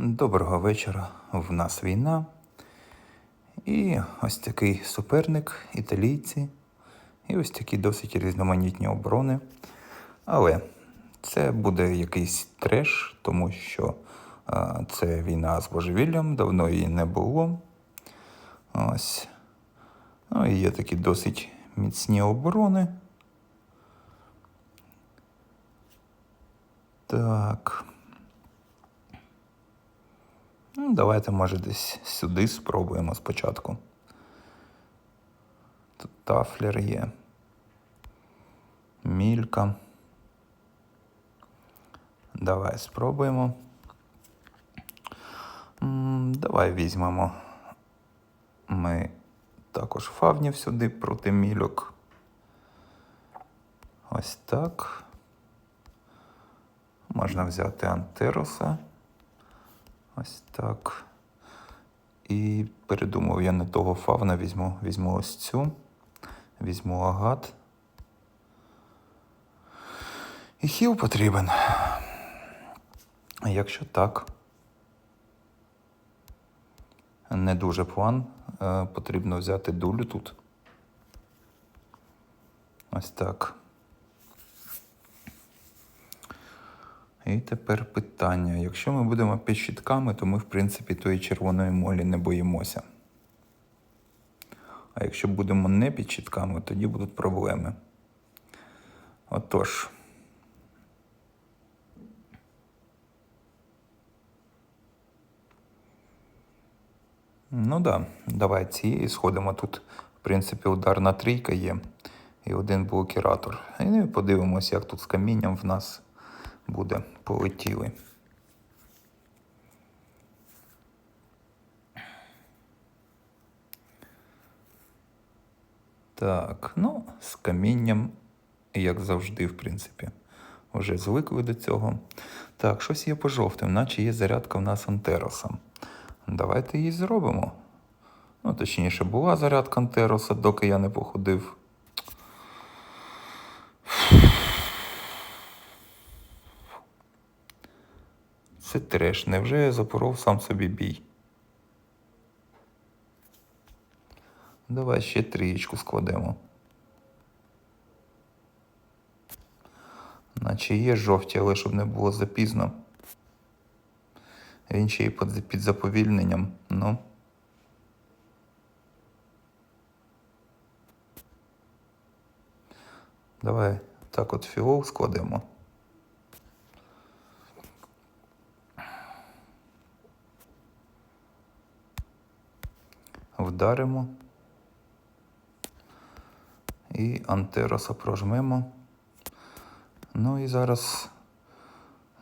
Доброго вечора. В нас війна. І ось такий суперник, італійці. І ось такі досить різноманітні оборони. Але це буде якийсь треш, тому що а, це війна з божевіллям, давно її не було. Ось. Ну і є такі досить міцні оборони. Так. Ну, давайте, може, десь сюди спробуємо спочатку. Тут тафлер є. Мілька. Давай спробуємо. Давай візьмемо. Ми також фавнів сюди проти мільок. Ось так. Можна взяти антероса. Ось так. І передумав, я не того фавна візьму. Візьму ось цю. Візьму агат. І хіл потрібен. Якщо так. Не дуже план. Е, Потрібно взяти дулю тут. Ось так. І тепер питання. Якщо ми будемо під щитками, то ми, в принципі, тої червоної молі не боїмося. А якщо будемо не під щитками, тоді будуть проблеми. Отож. Ну да, давай цієї сходимо. Тут, в принципі, ударна трійка є і один блокіратор. І ну, і подивимось, як тут з камінням в нас буде. Полетіли. Так, ну, з камінням, як завжди, в принципі, вже звикли до цього. Так, щось є по жовтим, наче є зарядка в нас антероса. Давайте її зробимо. Ну, точніше, була зарядка антероса, доки я не походив. Це треш, невже я запоров сам собі бій? Давай ще трієчку складемо. Наче є жовті, але щоб не було запізно. Він ще й під, заповільненням. Ну. Давай так от фіол складемо. Вдаримо. І антероса прожмемо. Ну і зараз,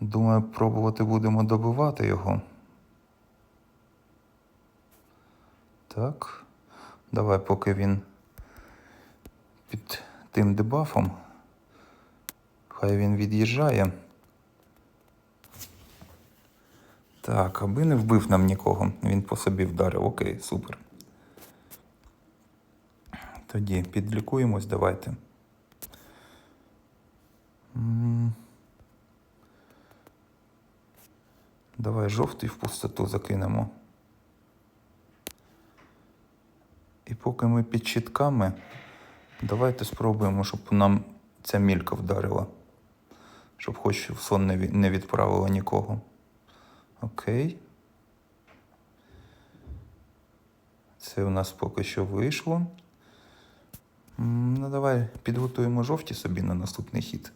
думаю, пробувати будемо добивати його. Так. Давай, поки він під тим дебафом. Хай він від'їжджає. Так, аби не вбив нам нікого. Він по собі вдарив. Окей, супер. Тоді підлікуємось, давайте. Давай жовтий в пустоту закинемо. І поки ми під щитками, давайте спробуємо, щоб нам ця мілька вдарила. Щоб хоч в сон не ві- не відправила нікого. Окей. Це у нас поки що вийшло. Ну, давай підготуємо жовті собі на наступний хід.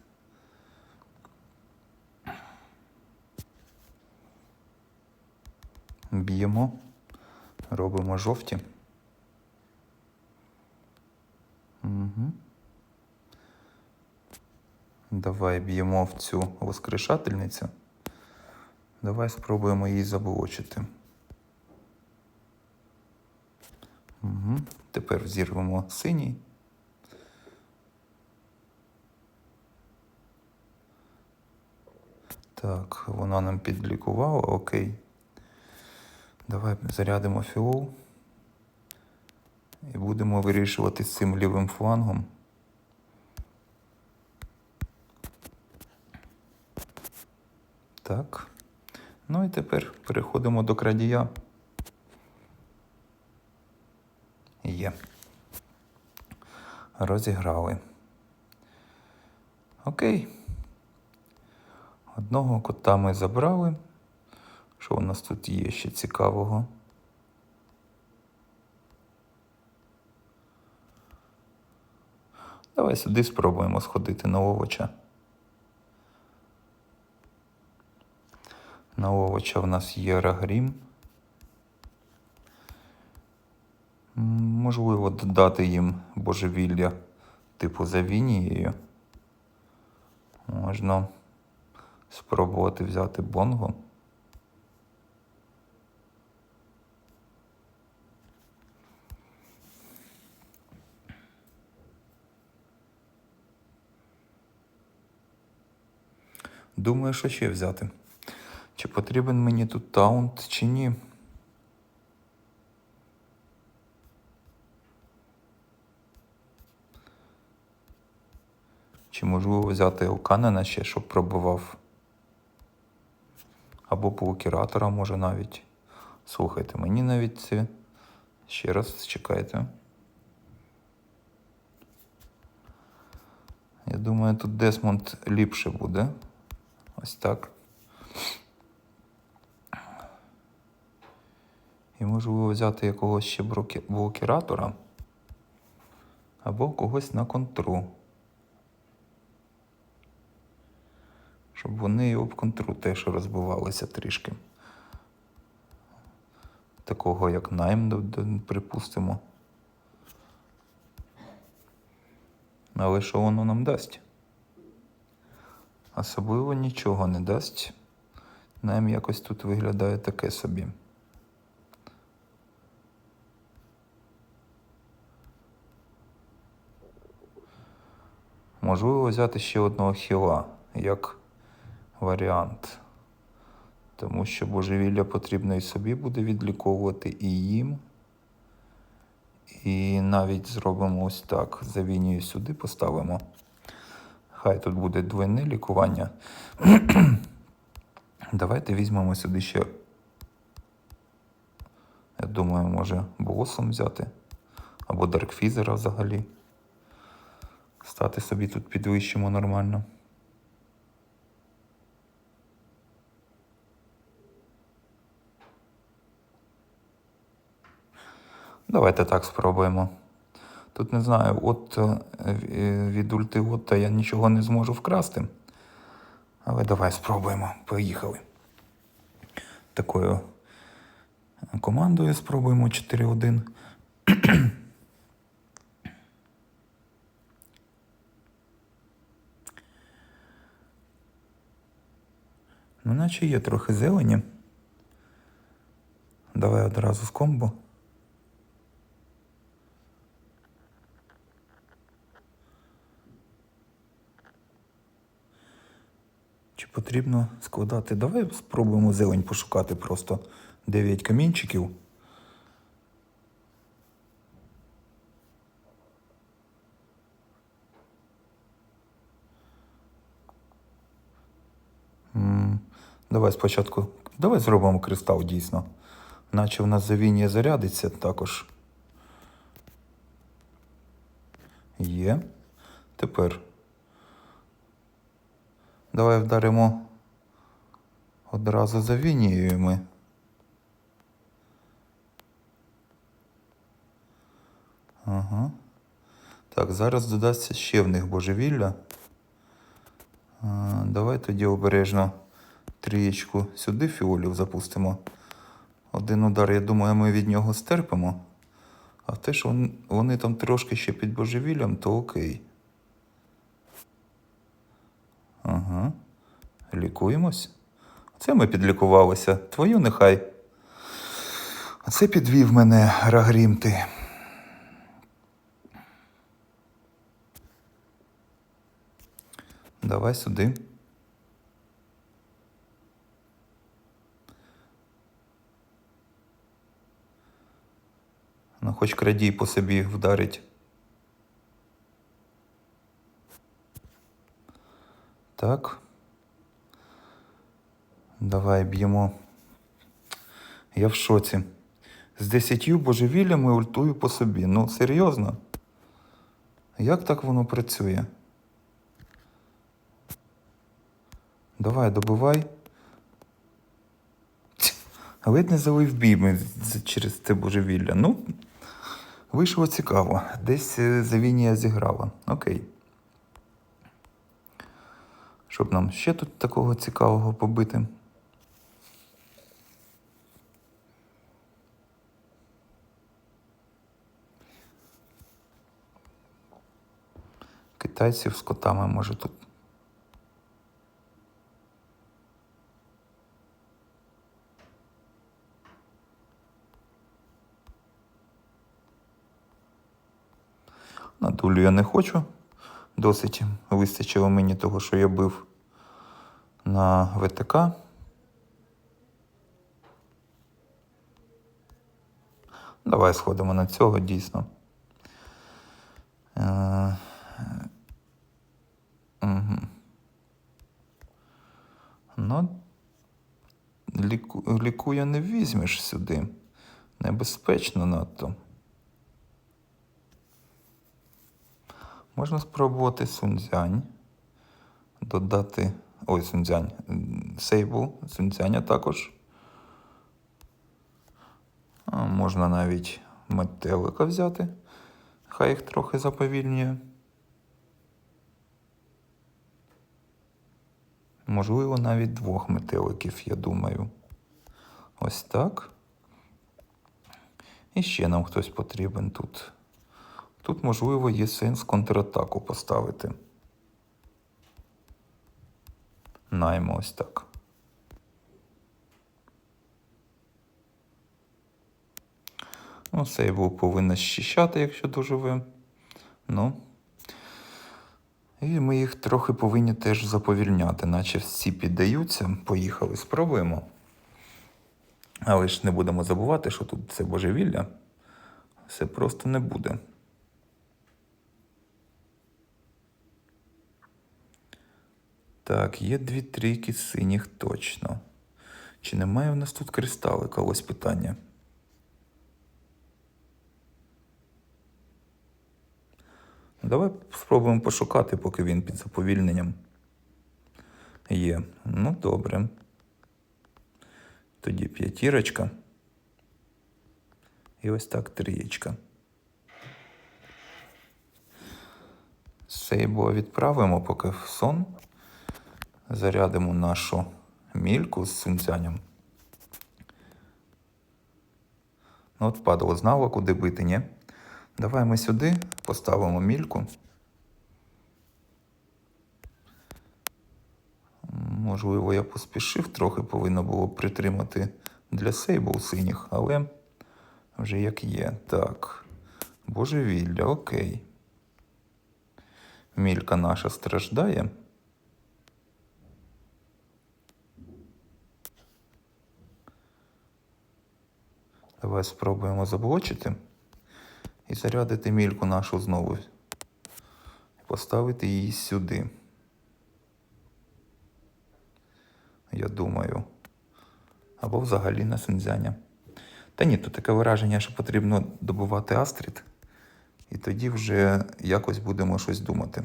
Б'ємо, робимо жовті. Угу. Давай б'ємо в цю воскрешательницю. Давай спробуємо її заблочити. Угу. Тепер взірвемо синій. Так, вона нам підлікувала, окей. Давай зарядимо фіол. І будемо вирішувати з цим лівим флангом. Так. Ну і тепер переходимо до крадія. Є. Розіграли. Окей. Одного кота ми забрали. Що у нас тут є ще цікавого? Давай сюди спробуємо сходити на овоча. На овоча в нас є рагрім. Можливо, додати їм божевілля типу за вінією. Можна спробувати взяти бонго. Думаю, що ще взяти. Чи потрібен мені тут таунт, чи ні. Чи можливо взяти Оканена ще, щоб пробував. Або блокіратора може навіть. Слухайте, мені навіть це. Ще раз чекайте. Я думаю, тут Десмонд ліпше буде. Ось так. І можливо взяти якогось ще блокіратора або когось на контру. Щоб вони об контру теж розбивалися трішки. Такого як найм, припустимо. Але що воно нам дасть? Особливо нічого не дасть. Найм якось тут виглядає таке собі. Можливо взяти ще одного хіла, як варіант. Тому що божевілля потрібно і собі буде відліковувати, і їм. І навіть зробимо ось так. Завінію сюди поставимо. Хай тут буде двойне лікування. Давайте візьмемо сюди ще. Я думаю, може босом взяти. Або Даркфізера взагалі. Стати собі тут підвищимо нормально. Давайте так спробуємо. Тут не знаю, от е, від ульти Отта я нічого не зможу вкрасти. Але давай спробуємо. Поїхали. Такою командою спробуємо 4-1. Ну, наче є трохи зелені. Давай одразу з комбо. Потрібно складати? Давай спробуємо зелень пошукати просто 9 камінчиків. Давай спочатку. Давай зробимо кристал дійсно. Наче в нас завіння зарядиться також. Є. Тепер. Давай вдаримо одразу за вінією ми. Ага. Так, зараз додасться ще в них божевілля. А, давай тоді обережно трієчку сюди фіолів запустимо. Один удар, я думаю, ми від нього стерпимо. А те, що вони там трошки ще під божевіллям, то окей. Ага. Лікуємось. Це ми підлікувалися. Твою нехай. Оце підвів мене Рагрім ти. Давай сюди. Ну, хоч крадій по собі вдарить. Так. Давай б'ємо. Я в шоці. З десятью божевіллями ультую по собі. Ну, серйозно? Як так воно працює? Давай, добивай. Ледь не залив бій через це божевілля. Ну, вийшло цікаво. Десь е, Завінія зіграла. Окей. Щоб нам ще тут такого цікавого побити. Китайців з котами може тут. На дулю я не хочу. Досить вистачило мені того, що я бив на ВТК. Давай сходимо на цього дійсно. Е, Угу. Ну, ліку, лікуя не візьмеш сюди. Небезпечно надто. Можна спробувати сунцзянь. Додати. Ой, сунцзянь. Сейбу, сунцзяня також. А можна навіть метелика взяти. Хай їх трохи заповільнює. Можливо, навіть двох метеликів, я думаю. Ось так. І ще нам хтось потрібен тут. Тут, можливо, є сенс контратаку поставити. Наймо ось так. Ну, сейву повинна щищати, якщо доживе. Ну. І ми їх трохи повинні теж заповільняти, наче всі піддаються. Поїхали, спробуємо. Але ж не будемо забувати, що тут це божевілля. Все просто не буде. Так, є дві трійки синіх точно. Чи немає в нас тут кристалика? Ось питання. Давай спробуємо пошукати, поки він під заповільненням. Є. Ну, добре. Тоді п'ятірочка. І ось так трієчка. Сейбо відправимо поки в сон. Зарядимо нашу мільку з сунцяням. Ну, от падало, знало, куди бити, ні? Давай ми сюди поставимо мільку. Можливо, я поспішив, трохи повинно було притримати для сейбу синіх, але вже як є. Так. Божевілля, окей. Мілька наша страждає. Давай спробуємо заблочити і зарядити мільку нашу знову. Поставити її сюди. Я думаю. Або взагалі на синзяня. Та ні, тут таке враження, що потрібно добувати астрід. І тоді вже якось будемо щось думати.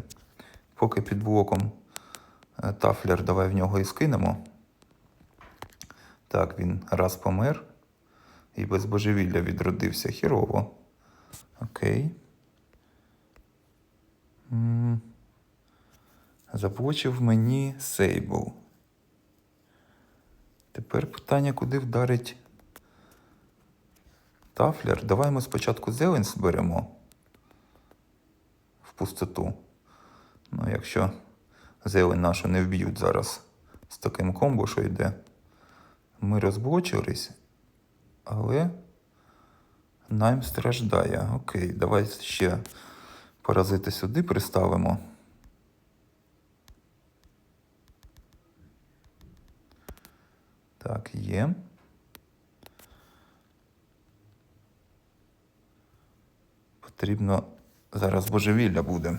Поки під блоком е, тафлер, давай в нього і скинемо. Так, він раз помер і без божевілля відродився хірово. Окей. М. Заблочив мені сейбл. Тепер питання, куди вдарить тафлер. Давай ми спочатку зелень зберемо в пустоту. Ну, якщо зелень нашу не вб'ють зараз з таким комбо, що йде, ми розблочились, але найм страждає. Окей, давай ще паразити сюди приставимо. Так, є. Потрібно зараз божевілля буде.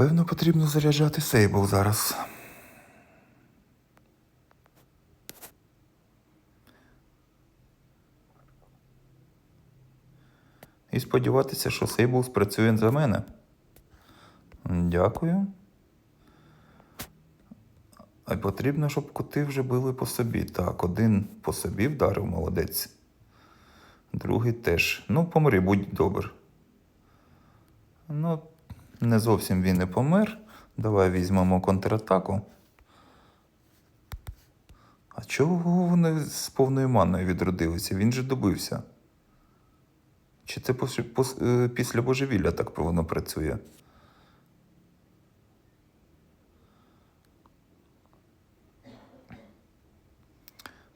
Певно, потрібно заряджати сейбл зараз. І сподіватися, що сейбл спрацює за мене. Дякую. А потрібно, щоб коти вже били по собі. Так, один по собі вдарив, молодець. Другий теж. Ну, помри, будь добр. Ну, не зовсім він і помер. Давай візьмемо контратаку. А чого вони з повною маною відродилися? Він же добився. Чи це е, після божевілля так воно працює?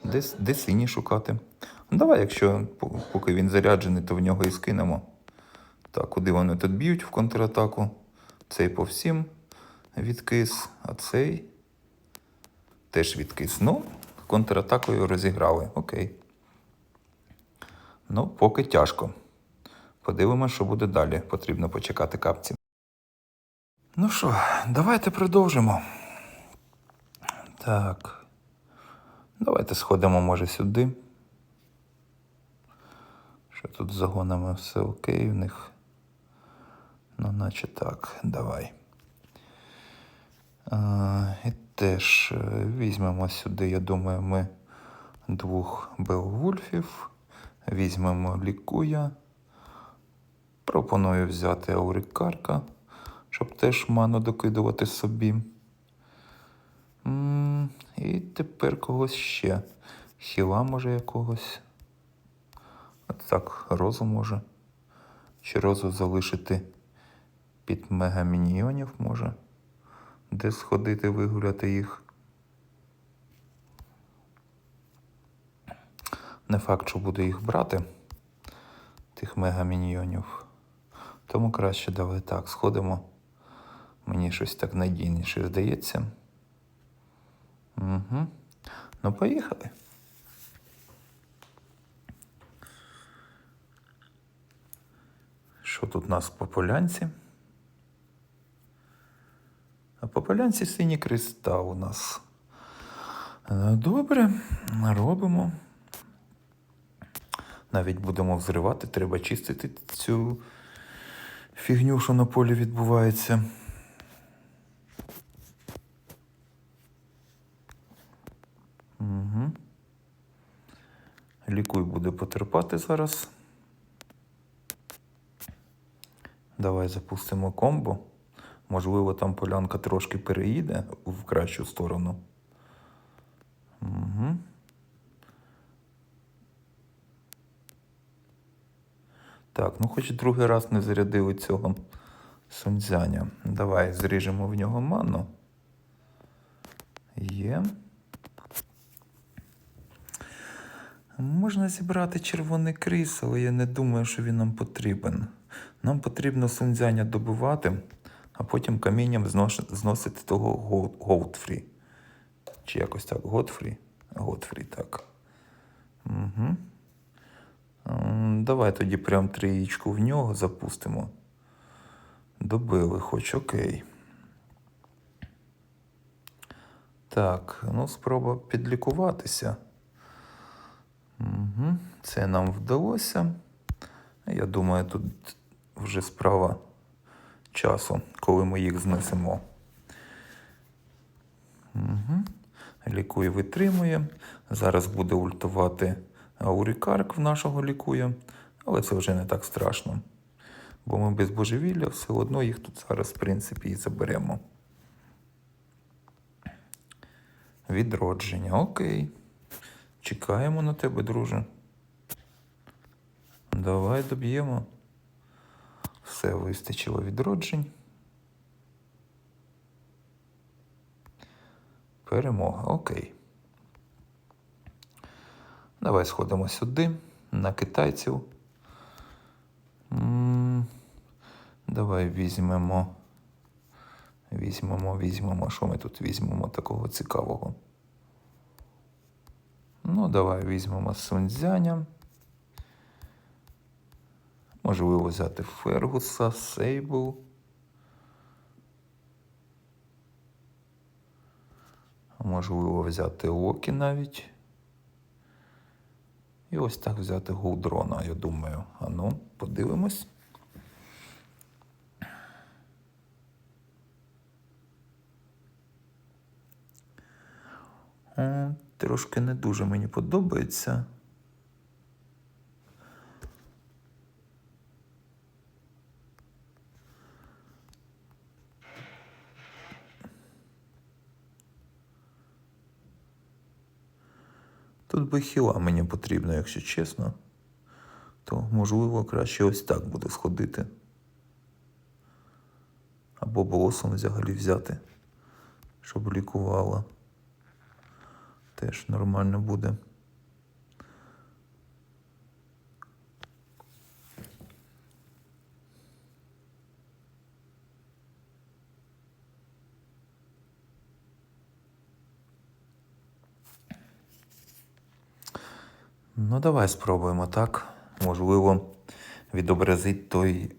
Де, де синій шукати? Давай, якщо поки він заряджений, то в нього і скинемо. Так, куди вони тут б'ють в контратаку? Цей по всім відкис, а цей теж відкис. Ну, контратакою розіграли. Окей. Ну, поки тяжко. Подивимося, що буде далі. Потрібно почекати капці. Ну що, давайте продовжимо. Так. Давайте сходимо, може, сюди. Що тут з загонами все окей в них. Ну, наче так, давай. А, і теж е, візьмемо сюди, я думаю, ми двох Беовульфів. Візьмемо лікуя. Пропоную взяти Аурикарка, щоб теж ману докидувати собі. М, І тепер когось ще. Хіла може якогось. От так, розу може. Чи розу залишити під мегаміньйонів може. Де сходити, вигуляти їх. Не факт, що буду їх брати, тих мегаміньйонів. Тому краще давай так, сходимо. Мені щось так надійніше здається. Угу. Ну, поїхали. Що тут у нас по полянці? По полянці синій кристал у нас. Е, Добре, робимо. Навіть будемо взривати, треба чистити цю фігню, що на полі відбувається. Угу. Лікуй буде потерпати зараз. Давай запустимо комбо. Можливо, там полянка трошки переїде в кращу сторону. Угу. Так, ну хоч другий раз не зарядили цього сунцзяня. Давай зріжемо в нього ману. Є. Можна зібрати червоний кріс, але я не думаю, що він нам потрібен. Нам потрібно сунцзяня добивати, а потім камінням зносити того Го- Чи якось так, Готфрі? Готфрі, так. Угу. Давай тоді прям трієчку в нього запустимо. Добили, хоч окей. Так, ну спроба підлікуватися. Угу. Це нам вдалося. Я думаю, тут вже справа часу, коли ми їх знесемо. Угу. Лікує витримує. Зараз буде ультувати аурікарк в нашого лікує, але це вже не так страшно. Бо ми без божевілля все одно їх тут зараз, в принципі, і заберемо. Відродження. Окей. Чекаємо на тебе, друже. Давай доб'ємо. Все вистачило відроджень. Перемога. Окей. Давай сходимо сюди, на китайців. Давай візьмемо. Візьмемо, візьмемо. Що ми тут візьмемо такого цікавого? Ну, давай візьмемо Сунцзяня. Можливо, взяти Фергуса, Сейбл. Можливо, взяти Локі навіть. І ось так взяти Голдрона, я думаю. Ану, подивимось. Трошки не дуже мені подобається. Хіла мені потрібно, якщо чесно, то можливо краще ось так буде сходити. Або болосом взагалі взяти, щоб лікувала. Теж нормально буде. Ну, давай спробуємо так. Можливо, відобразить той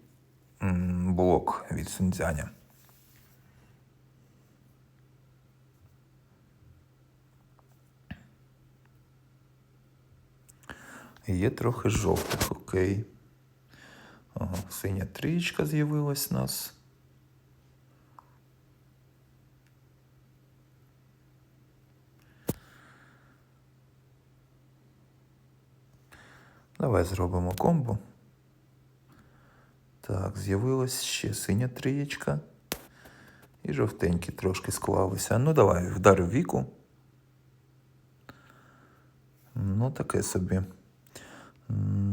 блок від Сунцзяня. Є трохи жовтих, окей. Ага, синя трієчка з'явилась у нас. Давай зробимо комбо. Так, з'явилась ще синя трієчка. І жовтенькі трошки склалися. Ну, давай, вдарив віку. Ну, таке собі.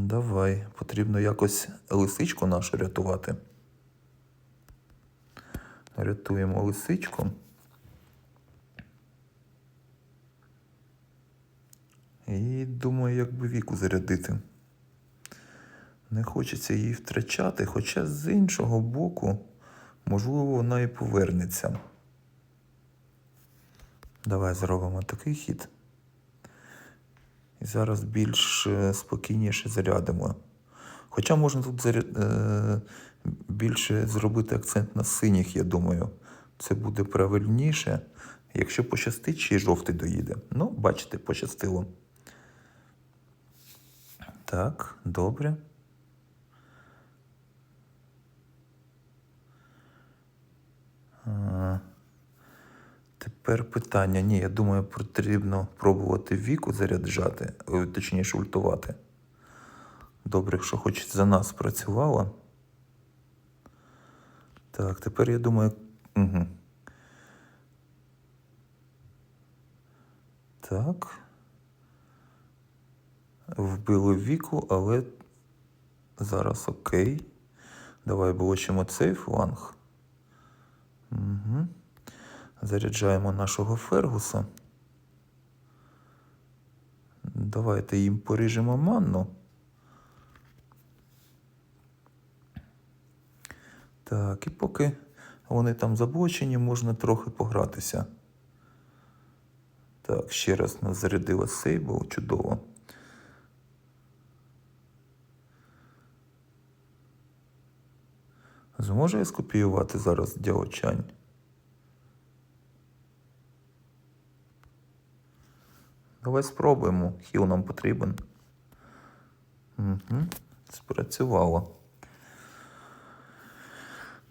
Давай, потрібно якось лисичку нашу рятувати. Рятуємо лисичку. І думаю, як би віку зарядити. Не хочеться її втрачати, хоча з іншого боку, можливо, вона і повернеться. Давай зробимо такий хід. І зараз більш е, спокійніше зарядимо. Хоча можна тут заря... е, більше зробити акцент на синіх, я думаю. Це буде правильніше, якщо пощастить, чи жовтий доїде. Ну, бачите, пощастило. Так, добре. Тепер питання. Ні, я думаю, потрібно пробувати віку заряджати, точніше ультувати. Добре, якщо хоч за нас працювала. Так, тепер я думаю. Угу. Так. Вбили віку, але зараз окей. Давай блочимо цей фланг. Угу. Заряджаємо нашого Фергуса. Давайте їм поріжемо манну. Так, і поки вони там заблочені, можна трохи погратися. Так, ще раз нас зарядила Сейбл, чудово. Зможу я скопіювати зараз діочань? Давай спробуємо. Хіл нам потрібен. Угу. Спрацювало.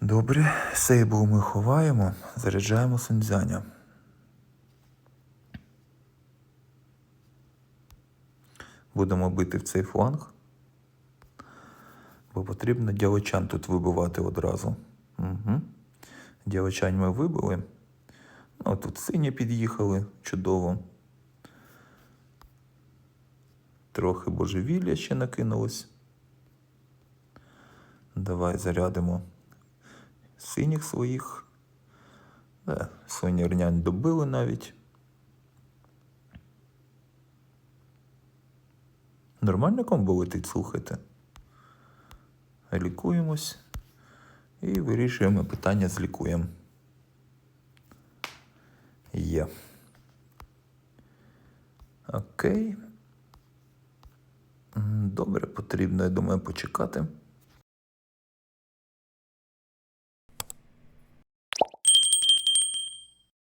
Добре, сейбл ми ховаємо, заряджаємо сензяня. Будемо бити в цей фланг. Бо потрібно дявочан тут вибивати одразу. Угу. Дявочань ми вибили. Ну, тут сині під'їхали чудово. Трохи божевілля ще накинулось. Давай зарядимо синіх своїх. Да, Соня добили навіть. Нормально комбо летить, слухайте. Лікуємось і вирішуємо питання з лікуєм. Є. Окей. Добре, потрібно, я думаю, почекати.